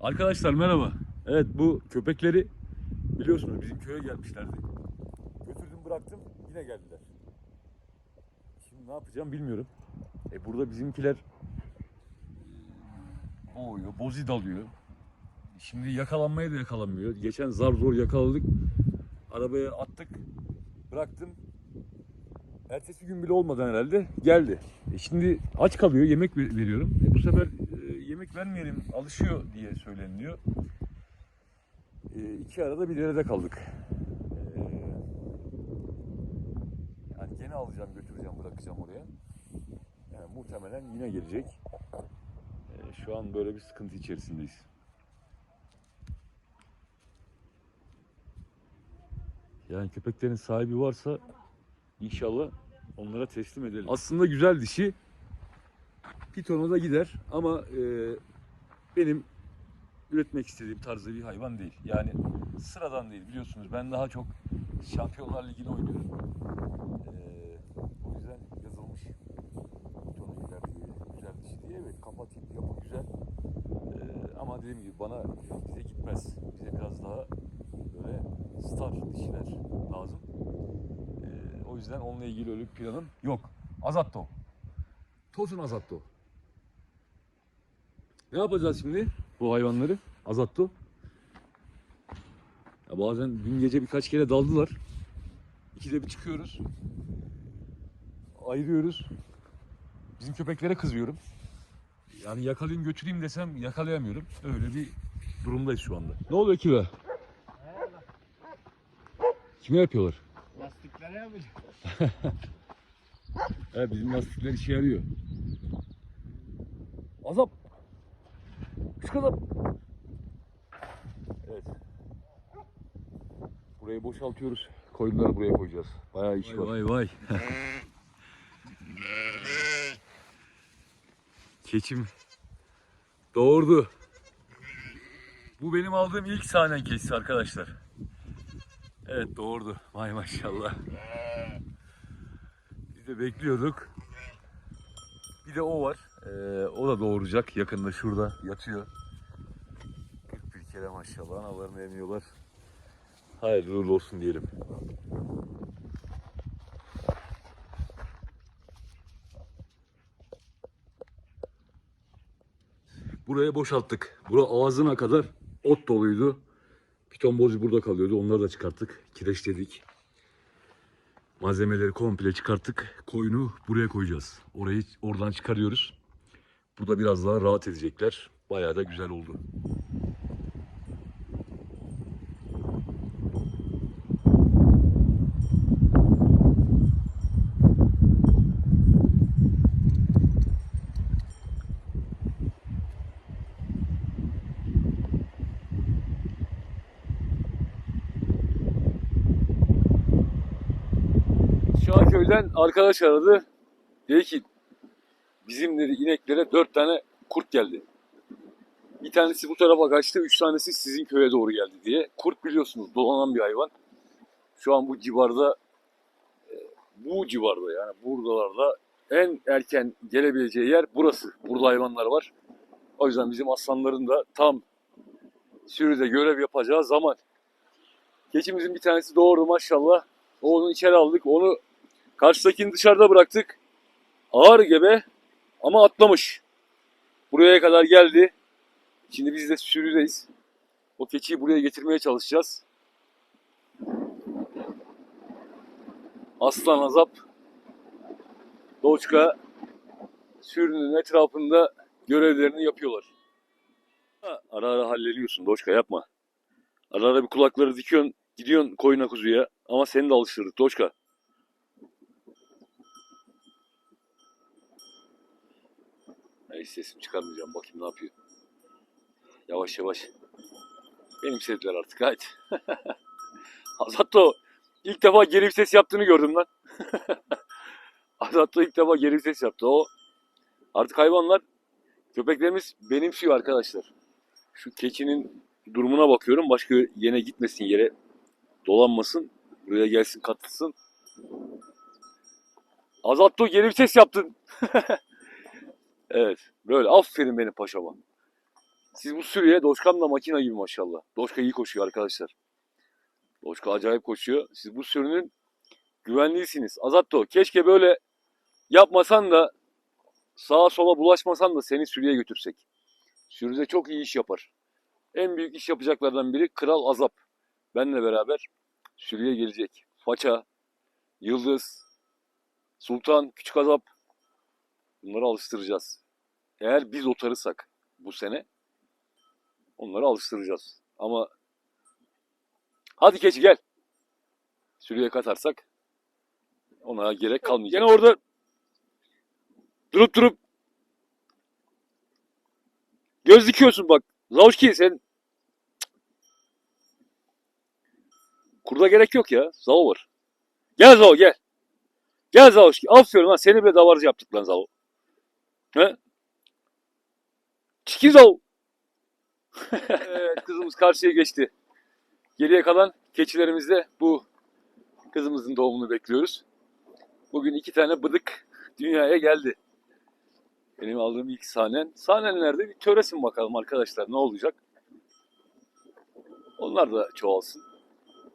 Arkadaşlar merhaba. Evet bu köpekleri biliyorsunuz bizim köye gelmişlerdi. Götürdüm bıraktım yine geldiler. Şimdi ne yapacağım bilmiyorum. E burada bizimkiler boğuyor, bozi dalıyor. Şimdi yakalanmaya da yakalanmıyor. Geçen zar zor yakaladık. Arabaya attık. Bıraktım. Ertesi gün bile olmadan herhalde geldi. E şimdi aç kalıyor, yemek ver- veriyorum. E bu sefer yemek vermeyelim, alışıyor diye söyleniliyor. E, iki arada bir derede kaldık. E, yani gene alacağım, götüreceğim, bırakacağım oraya. Yani muhtemelen yine gelecek. E, şu an böyle bir sıkıntı içerisindeyiz. Yani köpeklerin sahibi varsa İnşallah onlara teslim edelim. Aslında güzel dişi. Pitona da gider ama e, benim üretmek istediğim tarzda bir hayvan değil. Yani sıradan değil biliyorsunuz. Ben daha çok Şampiyonlar Ligi'ni oynuyorum. E, o yüzden yazılmış pitona gider diye, güzel dişi diye. Evet kafa tip yapı güzel. E, ama dediğim gibi bana bize gitmez. Bize biraz daha böyle star dişiler lazım. Ee, o yüzden onunla ilgili öyle planım yok. Azatto. Tosun Azatto. Ne yapacağız şimdi bu hayvanları? Azatto. Ya bazen dün gece birkaç kere daldılar. İkide bir çıkıyoruz. Ayırıyoruz. Bizim köpeklere kızıyorum. Yani yakalayayım götüreyim desem yakalayamıyorum. Öyle bir durumdayız şu anda. Ne oluyor ki be? Kime yapıyorlar? Lastiklere yapacağım. Evet bizim lastikler işe yarıyor. Azap. Azap. Evet. Burayı boşaltıyoruz. Koyunları buraya koyacağız. Bayağı iş var. Vay vay. Keçim doğurdu. Bu benim aldığım ilk sahnen keçisi arkadaşlar. Evet doğurdu. Vay maşallah. Biz de bekliyorduk. Bir de o var. Ee, o da doğuracak. Yakında şurada yatıyor. 41 kere maşallah. Analarını emiyorlar. Hayırlı uğurlu olsun diyelim. Buraya boşalttık. Bura ağzına kadar ot doluydu. Piton bozu burada kalıyordu. Onları da çıkarttık. Kireçledik. Malzemeleri komple çıkarttık. Koyunu buraya koyacağız. Orayı oradan çıkarıyoruz. Burada biraz daha rahat edecekler. Bayağı da güzel oldu. Şahköy'den arkadaş aradı. Dedi ki bizim dedi ineklere dört tane kurt geldi. Bir tanesi bu tarafa kaçtı, üç tanesi sizin köye doğru geldi diye. Kurt biliyorsunuz dolanan bir hayvan. Şu an bu civarda, e, bu civarda yani buralarda en erken gelebileceği yer burası. Burada hayvanlar var. O yüzden bizim aslanların da tam sürüde görev yapacağı zaman. Keçimizin bir tanesi doğurdu maşallah. Onu içeri aldık. Onu Karşıdakini dışarıda bıraktık. Ağır gebe ama atlamış. Buraya kadar geldi. Şimdi biz de sürüdeyiz. O keçiyi buraya getirmeye çalışacağız. Aslan Azap Doğuçka sürünün etrafında görevlerini yapıyorlar. Ara ara hallediyorsun Doğuçka yapma. Ara ara bir kulakları dikiyorsun gidiyorsun koyuna kuzuya ama seni de alıştırdık Doğuçka. Hiç sesimi çıkarmayacağım. Bakayım ne yapıyor. Yavaş yavaş. Benimsediler artık. Haydi. Azatto ilk defa geri bir ses yaptığını gördüm lan. Azatto ilk defa geri bir ses yaptı. O artık hayvanlar köpeklerimiz benimsiyor arkadaşlar. Şu keçinin durumuna bakıyorum. Başka yere gitmesin yere dolanmasın. Buraya gelsin katılsın. Azatto geri bir ses yaptın. Evet. Böyle aferin benim paşama. Siz bu sürüye Doşkan da makina gibi maşallah. Doşka iyi koşuyor arkadaşlar. Doşka acayip koşuyor. Siz bu sürünün güvenliğisiniz. Azatto keşke böyle yapmasan da sağa sola bulaşmasan da seni sürüye götürsek. Sürüde çok iyi iş yapar. En büyük iş yapacaklardan biri Kral Azap. Benle beraber sürüye gelecek. Faça, Yıldız, Sultan, Küçük Azap bunları alıştıracağız. Eğer biz otarırsak bu sene onları alıştıracağız. Ama hadi keçi gel. Sürüye katarsak ona gerek kalmayacak. Gene orada durup durup göz dikiyorsun bak. Zavuşki sen Kurda gerek yok ya. Zao var. Gel Zao gel. Gel Zavuşki. Aferin lan seni bile davarcı yaptık lan Zao. He? Çiki Zao. evet, kızımız karşıya geçti. Geriye kalan keçilerimizde bu kızımızın doğumunu bekliyoruz. Bugün iki tane bıdık dünyaya geldi. Benim aldığım ilk sahnen. Sahnenlerde bir töresin bakalım arkadaşlar ne olacak. Onlar da çoğalsın.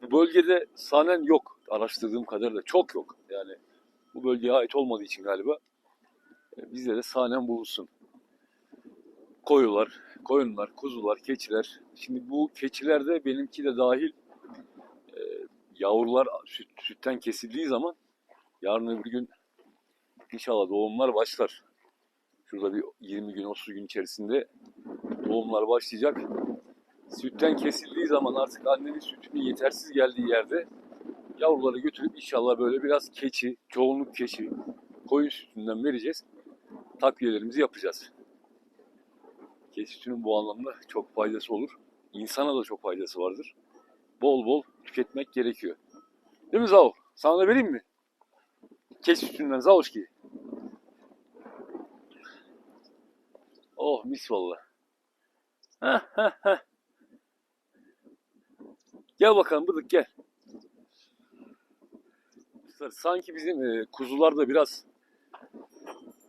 Bu bölgede sahnen yok. Araştırdığım kadarıyla çok yok. Yani bu bölgeye ait olmadığı için galiba e, bizde de sahnen bulunsun. Koyular, koyunlar, kuzular, keçiler. Şimdi bu keçilerde benimki de dahil e, yavrular süt, sütten kesildiği zaman yarın öbür gün inşallah doğumlar başlar. Şurada bir 20 gün 30 gün içerisinde doğumlar başlayacak. Sütten kesildiği zaman artık annenin sütünün yetersiz geldiği yerde yavruları götürüp inşallah böyle biraz keçi, çoğunluk keçi, koyun sütünden vereceğiz. Takviyelerimizi yapacağız. Sütünün bu anlamda çok faydası olur. İnsana da çok faydası vardır. Bol bol tüketmek gerekiyor. Değil mi Zao? Sana da vereyim mi? Keçi sütünden Zaoşki. Oh mis valla. Gel bakalım bıdık gel. Sanki bizim e, kuzularda biraz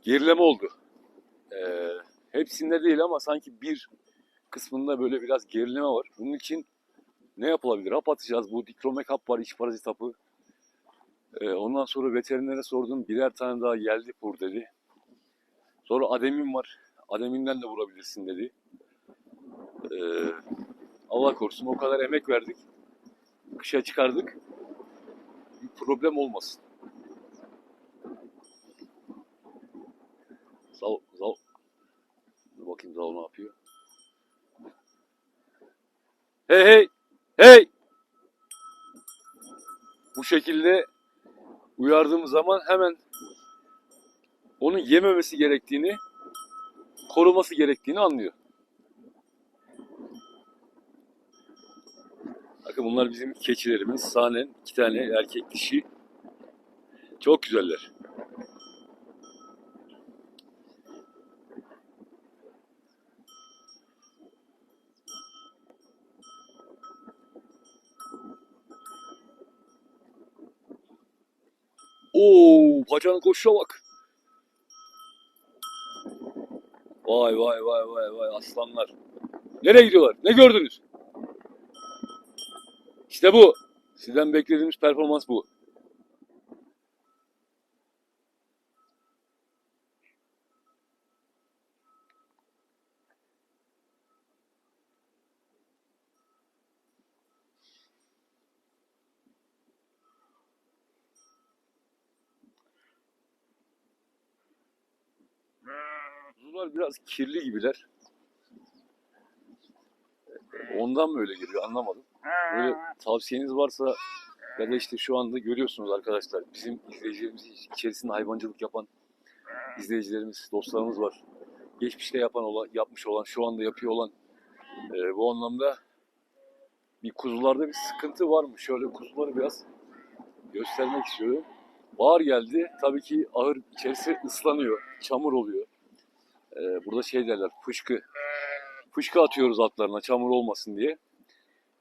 gerileme oldu. E, hepsinde değil ama sanki bir kısmında böyle biraz gerileme var. Bunun için ne yapılabilir? Hap atacağız. Bu dikromek hap var, iç parazit hapı. E, ondan sonra veterinere sordum. Birer tane daha geldi vur dedi. Sonra ademin var. Ademinden de vurabilirsin dedi. E, Allah korusun o kadar emek verdik. Kışa çıkardık. Bir problem olmasın. Zal, zal. Dur bakayım zal ne yapıyor. Hey hey! Hey! Bu şekilde uyardığımız zaman hemen onun yememesi gerektiğini, koruması gerektiğini anlıyor. Bakın bunlar bizim keçilerimiz. Sahnen iki tane erkek dişi. Çok güzeller. Oo, paçanın koşuşa bak. Vay vay vay vay vay aslanlar. Nereye gidiyorlar? Ne gördünüz? İşte bu. Sizden beklediğimiz performans bu. Kuzular biraz kirli gibiler. Ondan mı öyle geliyor anlamadım. Böyle tavsiyeniz varsa ya da işte şu anda görüyorsunuz arkadaşlar bizim izleyicilerimiz içerisinde hayvancılık yapan izleyicilerimiz, dostlarımız var. Geçmişte yapan olan, yapmış olan, şu anda yapıyor olan e, bu anlamda bir kuzularda bir sıkıntı var mı? Şöyle kuzuları biraz göstermek istiyorum. Bağır geldi. Tabii ki ahır içerisi ıslanıyor, çamur oluyor. Ee, burada şey derler fışkı. Fışkı atıyoruz atlarına çamur olmasın diye.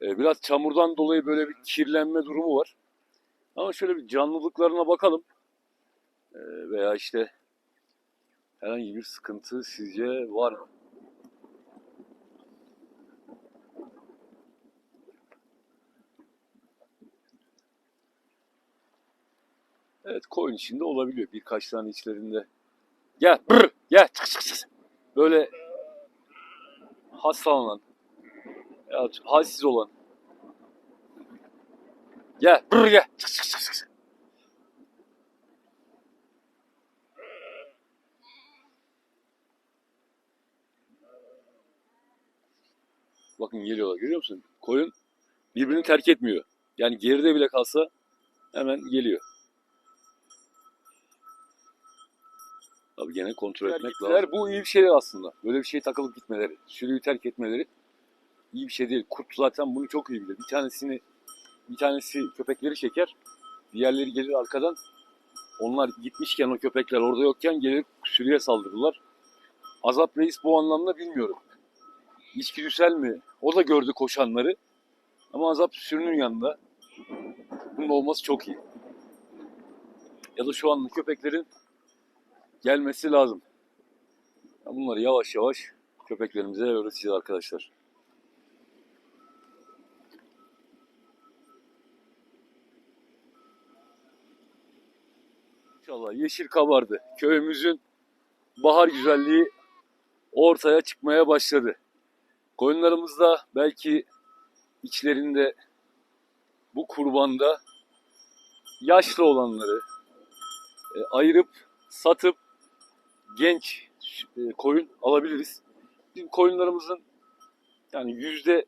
Ee, biraz çamurdan dolayı böyle bir kirlenme durumu var. Ama şöyle bir canlılıklarına bakalım. Ee, veya işte herhangi bir sıkıntı sizce var mı? Evet koyun içinde olabiliyor. Birkaç tane içlerinde Gel brr, gel çık çık çık. Böyle hastalanan ya halsiz olan. Gel brr gel çık çık çık. Bakın geliyorlar görüyor musun? Koyun birbirini terk etmiyor. Yani geride bile kalsa hemen geliyor. Tabii gene kontrol etmek lazım. Bu iyi bir şeyler aslında. Böyle bir şey takılıp gitmeleri, sürüyü terk etmeleri iyi bir şey değil. Kurt zaten bunu çok iyi bilir. Bir tanesini bir tanesi köpekleri çeker. Diğerleri gelir arkadan. Onlar gitmişken o köpekler orada yokken gelir sürüye saldırırlar. Azap Reis bu anlamda bilmiyorum. İçgüdüsel mi? O da gördü koşanları. Ama Azap sürünün yanında. Bunun olması çok iyi. Ya da şu an köpeklerin gelmesi lazım. Bunları yavaş yavaş köpeklerimize öğreteceğiz arkadaşlar. İnşallah yeşil kabardı. Köyümüzün bahar güzelliği ortaya çıkmaya başladı. Koyunlarımız da belki içlerinde bu kurbanda yaşlı olanları e, ayırıp satıp genç e, koyun alabiliriz. Bizim koyunlarımızın yani yüzde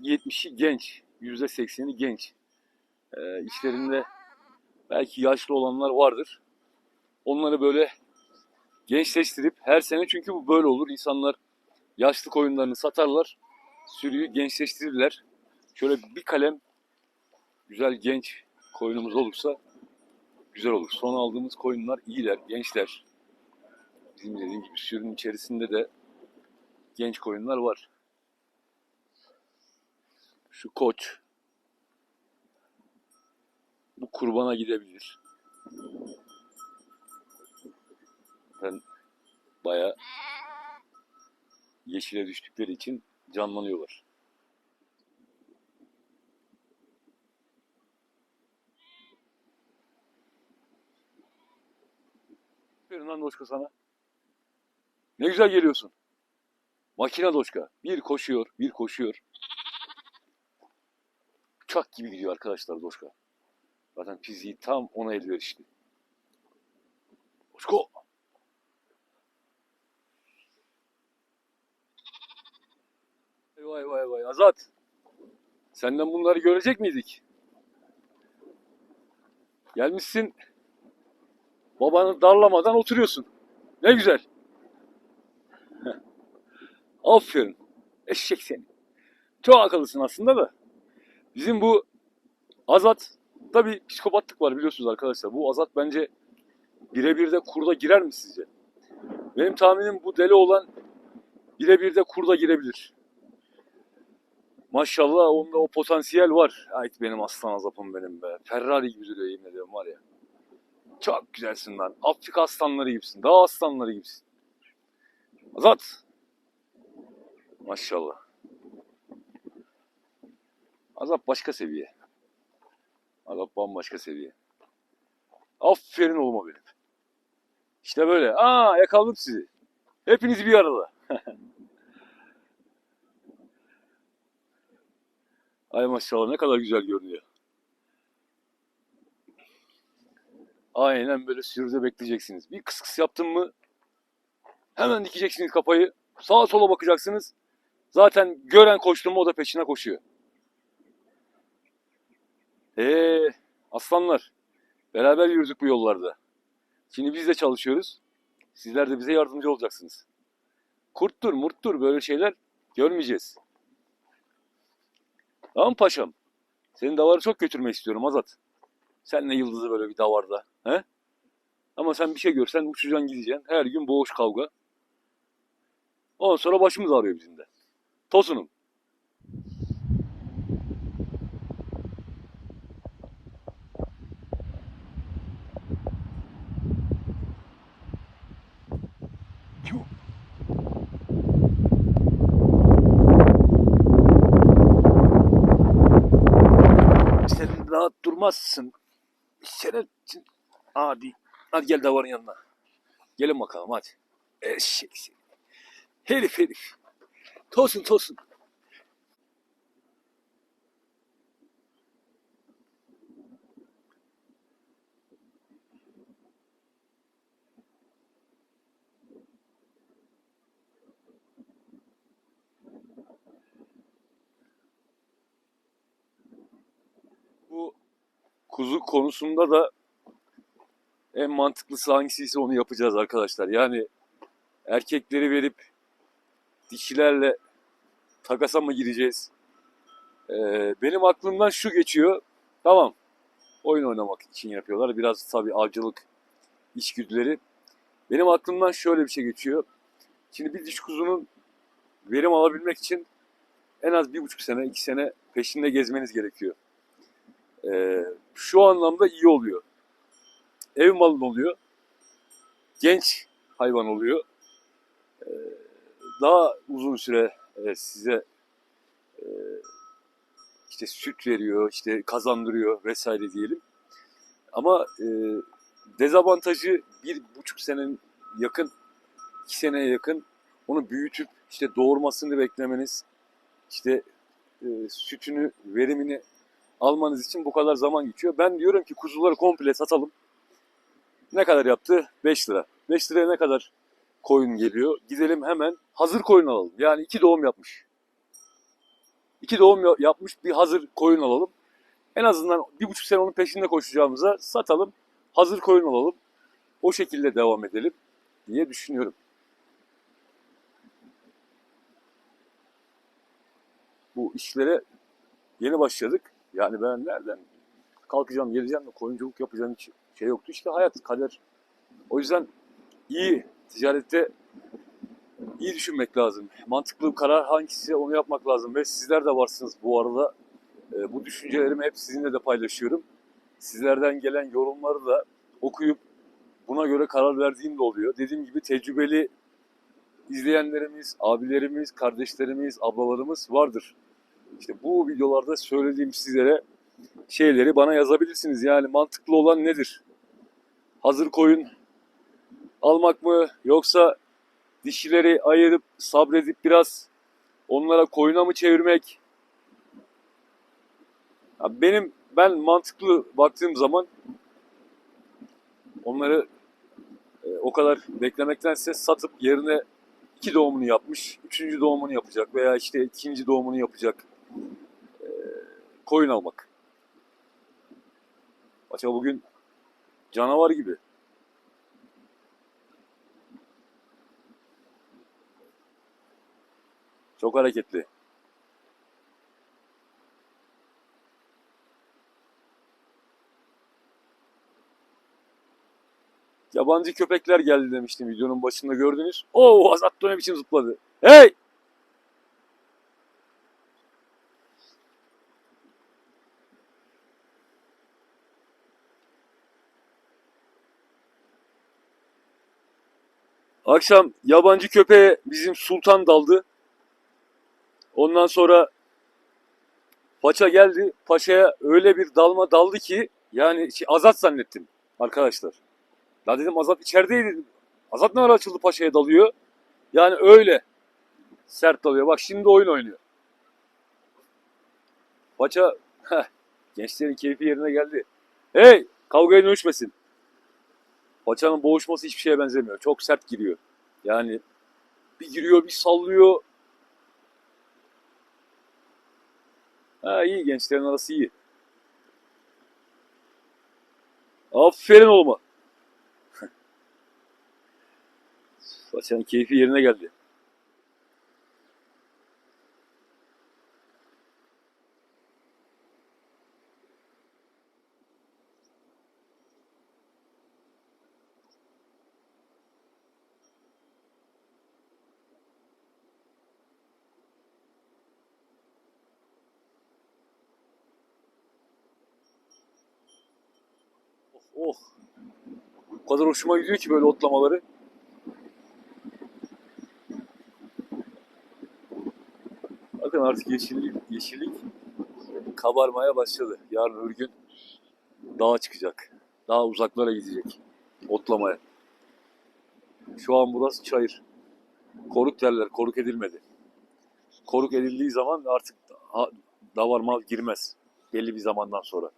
yetmişi genç, yüzde sekseni genç. E, içlerinde belki yaşlı olanlar vardır. Onları böyle gençleştirip her sene çünkü bu böyle olur. İnsanlar yaşlı koyunlarını satarlar, sürüyü gençleştirirler. Şöyle bir kalem güzel genç koyunumuz olursa güzel olur. Son aldığımız koyunlar iyiler, gençler. Bizim dediğim gibi sürünün içerisinde de genç koyunlar var. Şu koç bu kurbana gidebilir. Ben bayağı yeşile düştükleri için canlanıyorlar. Aferin lan Doşka sana. Ne güzel geliyorsun. Makine Doşka. Bir koşuyor, bir koşuyor. Uçak gibi gidiyor arkadaşlar Doşka. Zaten fiziği tam ona elverişli. Doşko. Vay vay vay Azat. Senden bunları görecek miydik? Gelmişsin. Babanı darlamadan oturuyorsun. Ne güzel. Aferin. Eşek seni. Çok akıllısın aslında da. Bizim bu Azat da bir psikopatlık var biliyorsunuz arkadaşlar. Bu Azat bence birebir de kurda girer mi sizce? Benim tahminim bu deli olan birebir de kurda girebilir. Maşallah onda o potansiyel var. Ait benim aslan azapım benim be. Ferrari gibi duruyor yemin ediyorum var ya. Çok güzelsin lan. Afrika aslanları gibisin. Dağ aslanları gibisin. Azat. Maşallah. Azap başka seviye. Azap bambaşka seviye. Aferin oğluma benim. İşte böyle. Aa yakaladım sizi. Hepiniz bir arada. Ay maşallah ne kadar güzel görünüyor. Aynen böyle sürüde bekleyeceksiniz. Bir kıs kıs yaptın mı hemen dikeceksiniz kafayı. Sağa sola bakacaksınız. Zaten gören koştu mu o da peşine koşuyor. Eee aslanlar beraber yürüdük bu yollarda. Şimdi biz de çalışıyoruz. Sizler de bize yardımcı olacaksınız. Kurttur, murttur böyle şeyler görmeyeceğiz. Tamam paşam. Senin davarı çok götürmek istiyorum Azat. Senle Yıldız'ı böyle bir davarda. He? Ama sen bir şey görsen uçacaksın gideceksin. Her gün boğuş kavga. Ondan sonra başımız ağrıyor bizim de. Tosunum. Sen rahat durmazsın. Şeref. Hadi. Hadi gel davarın yanına. Gelin bakalım hadi. Eşek. Herif herif. Tosun tosun. Bu kuzu konusunda da en mantıklısı hangisiyse onu yapacağız arkadaşlar. Yani erkekleri verip dişilerle takasa mı gireceğiz? Ee, benim aklımdan şu geçiyor. Tamam. Oyun oynamak için yapıyorlar. Biraz tabii avcılık içgüdüleri. Benim aklımdan şöyle bir şey geçiyor. Şimdi bir diş kuzunun verim alabilmek için en az bir buçuk sene, iki sene peşinde gezmeniz gerekiyor. Ee, şu anlamda iyi oluyor. Ev malı oluyor. Genç hayvan oluyor. Ee, daha uzun süre e, size e, işte süt veriyor, işte kazandırıyor vesaire diyelim. Ama e, dezavantajı bir buçuk senenin yakın, iki seneye yakın onu büyütüp işte doğurmasını beklemeniz, işte e, sütünü, verimini almanız için bu kadar zaman geçiyor. Ben diyorum ki kuzuları komple satalım. Ne kadar yaptı? 5 lira. 5 liraya ne kadar koyun geliyor? Gidelim hemen hazır koyun alalım. Yani iki doğum yapmış. İki doğum ya- yapmış bir hazır koyun alalım. En azından bir buçuk sene onun peşinde koşacağımıza satalım. Hazır koyun alalım. O şekilde devam edelim diye düşünüyorum. Bu işlere yeni başladık. Yani ben nereden kalkacağım, geleceğim de koyunculuk yapacağım hiç şey yoktu. İşte hayat, kader. O yüzden iyi ticarette iyi düşünmek lazım. Mantıklı bir karar hangisi onu yapmak lazım. Ve sizler de varsınız bu arada. Ee, bu düşüncelerimi hep sizinle de paylaşıyorum. Sizlerden gelen yorumları da okuyup buna göre karar verdiğim de oluyor. Dediğim gibi tecrübeli izleyenlerimiz, abilerimiz, kardeşlerimiz, ablalarımız vardır. İşte bu videolarda söylediğim sizlere şeyleri bana yazabilirsiniz. Yani mantıklı olan nedir? Hazır koyun almak mı yoksa dişileri ayırıp sabredip biraz onlara koyuna mı çevirmek? Ya benim ben mantıklı baktığım zaman onları e, o kadar beklemektense satıp yerine iki doğumunu yapmış, üçüncü doğumunu yapacak veya işte ikinci doğumunu yapacak e, koyun almak. Paşa bugün canavar gibi. Çok hareketli. Yabancı köpekler geldi demiştim videonun başında gördünüz. Oo Azat ne biçim zıpladı. Hey! Akşam yabancı köpeğe bizim sultan daldı. Ondan sonra paça geldi. Paşa'ya öyle bir dalma daldı ki yani şey, Azat zannettim arkadaşlar. Ya dedim Azat içerideydi. Azat ne ara açıldı Paşa'ya dalıyor. Yani öyle sert dalıyor. Bak şimdi oyun oynuyor. Paça heh, gençlerin keyfi yerine geldi. Hey kavgaya dönüşmesin. Paçanın boğuşması hiçbir şeye benzemiyor. Çok sert giriyor. Yani bir giriyor bir sallıyor. Ha iyi gençlerin arası iyi. Aferin oğluma. Paçanın keyfi yerine geldi. Oh, oh. O kadar hoşuma gidiyor ki böyle otlamaları. Bakın artık yeşillik, yeşillik kabarmaya başladı. Yarın öbür gün dağa çıkacak. Daha uzaklara gidecek. Otlamaya. Şu an burası çayır. Koruk derler. Koruk edilmedi. Koruk edildiği zaman artık davar mal girmez. Belli bir zamandan sonra.